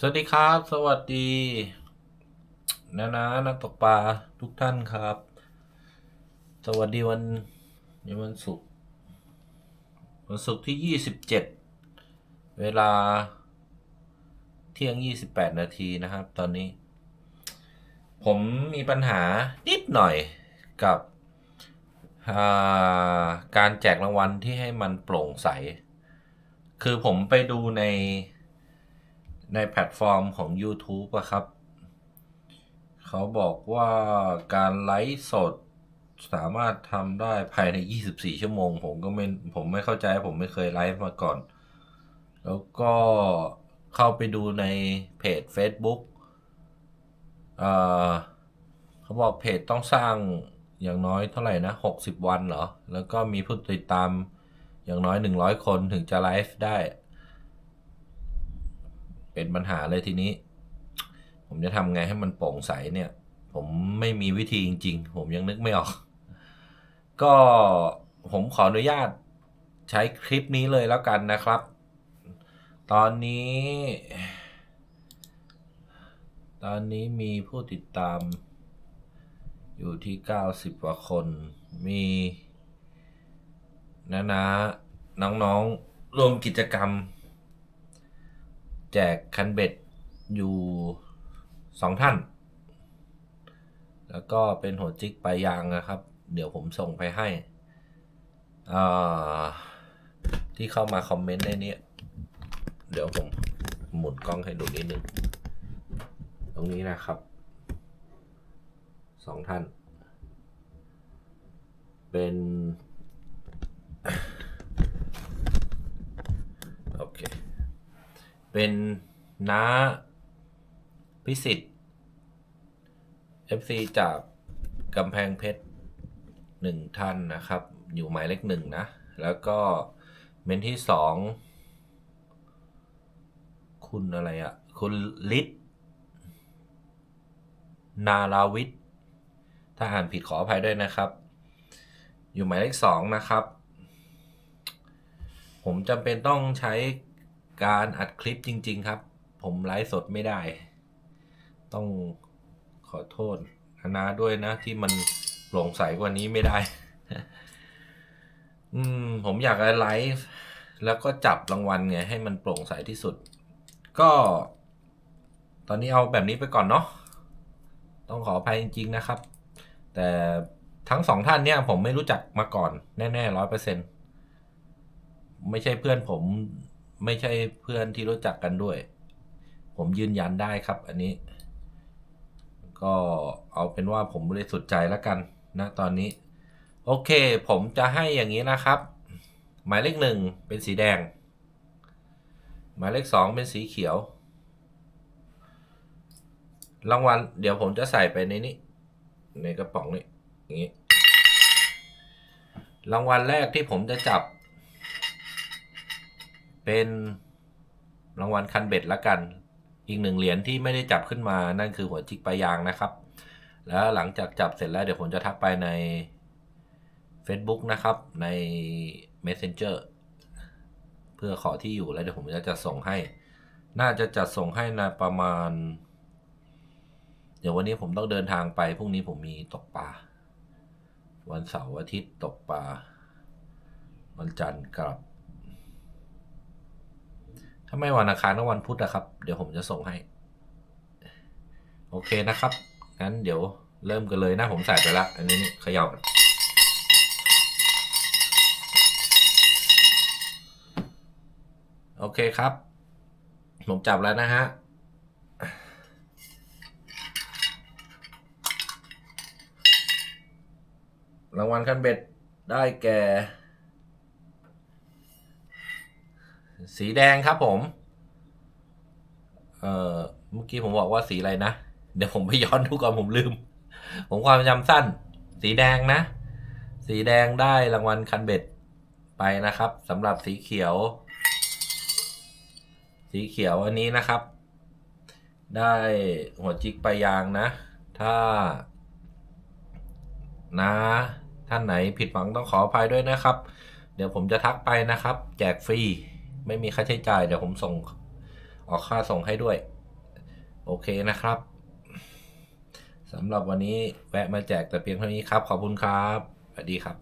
สวัสดีครับ สวัสดีนะนะนักตกปลาทุกท่านครับ สวัสดีวันในวันศุกร์วันศุกร์ที่ยี่สิบเจ็ดเวลา เที่ยงยี่สิบแปดนาทีนะครับ ตอนนี้ ผมมีปัญหานิดหน่อยกับาการแจกรางวัลที่ให้มันโปร่งใส คือผมไปดูใน ในแพลตฟอร์มของ YouTube อะครับ เขาบอกว่าการไลฟ์สดสามารถทำได้ภายใน 24 ชั่วโมง ผมก็ไม่ ผมไม่เข้าใจผมไม่เคยไลฟ์มาก่อน แล้วก็เข้าไปดูในเพจ Facebook เอ่อเขาบอกเพจต้องสร้างอย่างน้อยเท่าไหร่นะ 60 วันเหรอ แล้วก็มีผู้ติดตามอย่างน้อย 100 คนถึงจะไลฟ์ได้ เป็นปัญหาเลยทีนี้ ผมจะทำไงให้มันโปร่งใสเนี่ย ผมไม่มีวิธีจริง ๆ ผมยังนึกไม่ออก ก็ผมขออนุญาตใช้คลิปนี้เลยแล้วกันนะครับ ตอนนี้ ตอนนี้มีผู้ติดตาม อยู่ที่ 90 กว่าคน มีนะนะน้องๆรวมกิจกรรม จกคันเบ็ดอยู่สองท่าน แล้วก็เป็นหัวจิกปลายยางนะครับ เดี๋ยวผมส่งไปให้อ่าที่เข้ามาคอมเมนต์ในนี้ เดี๋ยวผมหมุนกล้องให้ดูนิดนึง ตรงนี้นะครับสองท่าน เป็น โอเค เป็นน้าพิสิทธิ์ FC จากกำแพงเพชรหนึ่งท่านนะครับ อยู่หมายเลขหนึ่งนะ แล้วก็เมนที่สองคุณอะไรอะ่ะ คุณลิศนาราวิทย์ถ้าอ่านผิดขออภัยด้วยนะครับ อยู่หมายเลขสองนะครับ ผมจำเป็นต้องใช้ การอัดคลิปจริง ๆ ครับ ผมไลฟ์สดไม่ได้ ต้องขอโทษนาด้วยนะ ที่มันโปร่งใสกว่านี้ไม่ได้ อืม ผมอยากไลฟ์แล้วก็จับรางวัลไงให้มันโปร่งใสที่สุด ก็ ตอนนี้เอาแบบนี้ไปก่อนเนาะต้องขออภัยจริง ๆ นะครับ แต่ทั้งสองท่านเนี่ย ผมไม่รู้จักมาก่อน แน่ๆร้อยเปอร์เซ็นไม่ใช่เพื่อนผม ไม่ใช่เพื่อนที่รู้จักกันด้วย ผมยืนยันได้ครับอันนี้ ก็เอาเป็นว่าผมบริสุทธิ์ใจแล้วกันนะตอนนี้ โอเค ผมจะให้อย่างนี้นะครับ หมายเลขหนึ่งเป็นสีแดง หมายเลขสองเป็นสีเขียว รางวัลเดี๋ยวผมจะใส่ไปในนี้ ในกระป๋องนี้อย่างนี้รางวัลแรกที่ผมจะจับ เป็นรางวัลคันเบ็ดละกัน อีกหนึ่งเหรียญที่ไม่ได้จับขึ้นมานั่นคือหัวจิกปลายยางนะครับ แล้วหลังจากจับเสร็จแล้วเดี๋ยวผมจะทักไปใน Facebook นะครับใน Messenger เพื่อขอที่อยู่แล้วเดี๋ยวผมจะจัดส่งให้ น่าจะจัดส่งให้ในประมาณ เดี๋ยววันนี้ผมต้องเดินทางไปพรุ่งนี้ผมมีตกปลาวันเสาร์อาทิตย์ตกปลาวันจันทร์กลับ ถ้าไม่วันอังคารก็วันพุธนะครับ เดี๋ยวผมจะส่งให้ โอเคนะครับ งั้นเดี๋ยวเริ่มกันเลยนะผมใส่ไปละ อันนี้เขย่ากันโอเคครับ ผมจับแล้วนะฮะรางวัลคันเบ็ดได้แก่ สีแดงครับผม เอ่อ เมื่อกี้ผมบอกว่าสีอะไรนะ เดี๋ยวผมไปย้อนดูก่อนผมลืม ผมความจำสั้น สีแดงนะ สีแดงได้รางวัลคันเบ็ดไปนะครับสำหรับสีเขียว สีเขียวอันนี้นะครับ ได้หัวจิกไปลายยางนะ ถ้า นะ ท่านไหนผิดหวังต้องขออภัยด้วยนะครับ เดี๋ยวผมจะทักไปนะครับ แจกฟรี ไม่มีค่าใช้จ่ายเดี๋ยวผมส่งออกค่าส่งให้ด้วย โอเคนะครับสำหรับวันนี้แวะมาแจกแต่เพียงเท่านี้ครับ ขอบคุณครับสวัสดีครับ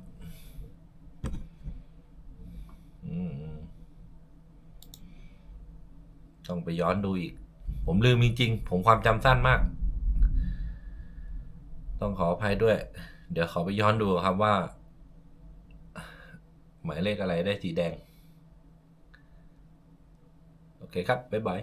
ต้องไปย้อนดูอีก ผมลืมจริงๆผมความจำสั้นมาก ต้องขออภัยด้วย เดี๋ยวขอไปย้อนดูครับว่า หมายเลขอะไรได้สีแดง โอเคครับบ๊ายบาย